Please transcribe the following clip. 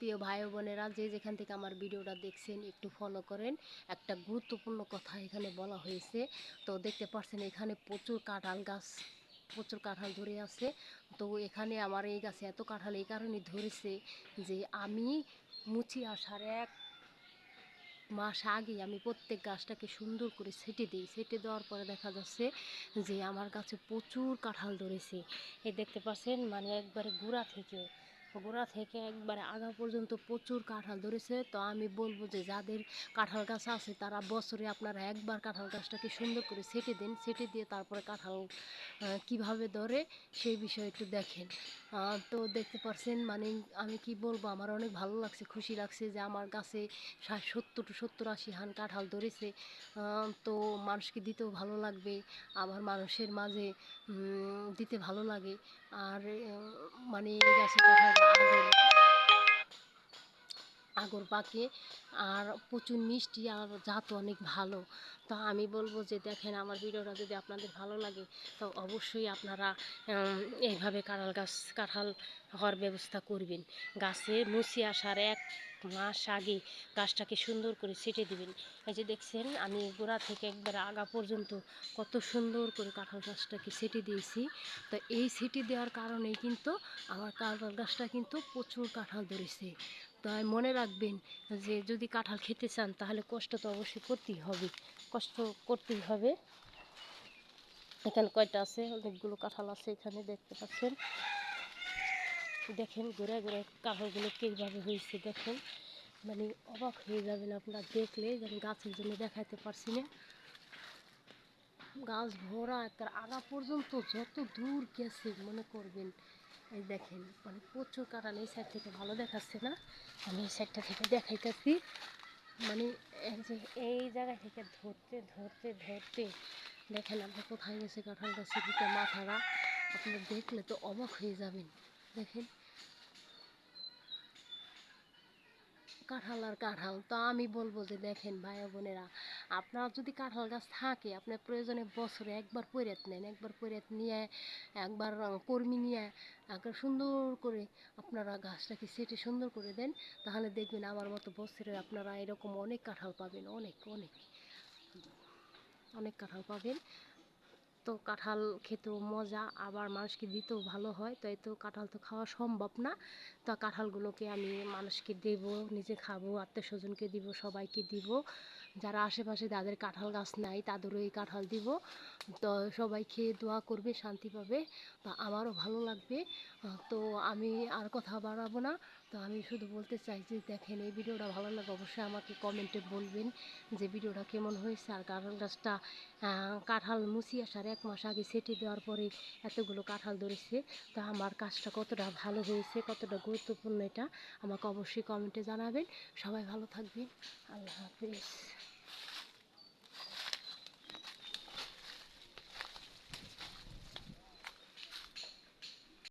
প্রিয় ভাই বোনেরা, যে যেখান থেকে আমার ভিডিওটা দেখছেন, একটু ফলো করেন। একটা গুরুত্বপূর্ণ কথা এখানে বলা হয়েছে। তো দেখতে পাচ্ছেন এখানে প্রচুর কাঁঠাল গাছ, প্রচুর কাঁঠাল ধরে আছে। তো এখানে আমার এই গাছে এত কাঁঠাল এই কারণে ধরেছে যে আমি মুচি আসার এক মাস আগে আমি প্রত্যেক গাছটাকে সুন্দর করে ছেটে দিই। ছেটে দেওয়ার পরে দেখা যাচ্ছে যে আমার গাছে প্রচুর কাঁঠাল ধরেছে। এই দেখতে পাচ্ছেন মানে একবারে গোড়া থেকে গোড়া থেকে একবারে আগা পর্যন্ত প্রচুর কাঁঠাল ধরেছে। তো আমি বলব যে যাদের কাঁঠাল গাছ আছে, তারা বছরে আপনারা একবার কাঁঠাল গাছটাকে সুন্দর করে ছেটে দিন। ছেটে দিয়ে তারপরে কাঁঠাল কীভাবে ধরে সেই বিষয়ে একটু দেখেন। তো দেখতে পাচ্ছেন মানে আমি কি বলব, আমার অনেক ভালো লাগছে, খুশি লাগছে যে আমার গাছে ষাট সত্তর সত্তর আশি হান কাঁঠাল ধরেছে। তো মানুষকে দিতেও ভালো লাগবে, আবার মানুষের মাঝে দিতে ভালো লাগে। আর মানে এই গাছে কাঁঠাল আগর আগর পাকে আর প্রচুর মিষ্টি আর জাত অনেক ভালো। তো আমি বলব যে দেখেন আমার ভিডিওটা যদি আপনাদের ভালো লাগে, তো অবশ্যই আপনারা এইভাবে কাঁঠাল গাছ, কাঁঠাল হওয়ার ব্যবস্থা করবেন। গাছে মুসি আসার এক মাস আগে গাছটাকে সুন্দর করে ছেটে দিবেন। এই যে দেখছেন, আমি গোড়া থেকে একবার আগা পর্যন্ত কত সুন্দর করে কাঁঠাল গাছটাকে ছেটে দিয়েছি। তো এই ছিটি দেওয়ার কারণেই কিন্তু আমার কাঁঠাল গাছটা কিন্তু প্রচুর কাঁঠাল ধরেছে। তাই মনে রাখবেন যে যদি কাঁঠাল খেতে চান, তাহলে কষ্ট তো অবশ্যই করতেই হবে। কষ্ট করতেই হবে। এখানে কয়টা আছে? অনেকগুলো কাঁঠাল আছে এখানে, দেখতে পাচ্ছেন। দেখেন ঘুরে ঘুরে কাঁঠালগুলো কীভাবে হয়েছে, দেখেন। মানে অবাক হয়ে যাবেন আপনারা দেখলে, যেন গাছের জন্য দেখাতে পারছি না। গাছ ভরা একটা আগা পর্যন্ত যত দূর গেছে, মনে করবেন। এই দেখেন মানে প্রচুর কারণ এই সাইড থেকে ভালো দেখাচ্ছে না। আমি এই সাইডটা থেকে দেখাইতেছি। মানে এই জায়গা থেকে ধরতে ধরতে ধরতে, দেখেন আপনি কোথায় গেছে কাঁঠাল গাছের দিকে মাথারা আপনি দেখলে তো অবাক হয়ে যাবেন। দেখেন কাঁঠাল আর কাঁঠাল। তো আমি বলব যে দেখেন ভাই বোনেরা, আপনার যদি কাঁঠাল গাছ থাকে আপনার প্রয়োজনে বছরে একবার পৈরাত নেন, একবার পৈরাত নিয়ে, একবার কর্মী নিয়ে, একবার সুন্দর করে আপনারা গাছটাকে সেটে সুন্দর করে দেন, তাহলে দেখবেন আমার মতো বছরে আপনারা এরকম অনেক কাঁঠাল পাবেন, অনেক অনেক অনেক কাঁঠাল পাবেন। তো কাঁঠাল খেতেও মজা, আবার মানুষকে দিতেও ভালো হয় তো এই তো কাঁঠাল তো খাওয়া সম্ভব না। তো কাঁঠালগুলোকে আমি মানুষকে দেব, নিজে খাব আত্মীয় স্বজনকে দিব, সবাইকে দিব। যারা আশেপাশে যাদের কাঁঠাল গাছ নাই, তাদেরও এই কাঁঠাল দিব। তো সবাই খেয়ে দোয়া করবে, শান্তি পাবে তো আমারও ভালো লাগবে। তো আমি আর কথা বাড়াবো না। তো আমি শুধু বলতে চাই যে, দেখেন, এই ভিডিওটা ভালো লাগে অবশ্যই আমাকে কমেন্টে বলবেন যে, ভিডিওটা কেমন হয়েছে, আর কাঁঠাল গাছটা কাঁঠাল মুছি আসার এক মাস আগে সেটি দেওয়ার পরে এতগুলো কাঁঠাল ধরেছে। তা আমার কাজটা কতটা ভালো হয়েছে, কতটা গুরুত্বপূর্ণ এটা আমাকে অবশ্যই কমেন্টে জানাবেন। সবাই ভালো থাকবেন। আল্লাহ হাফিজ।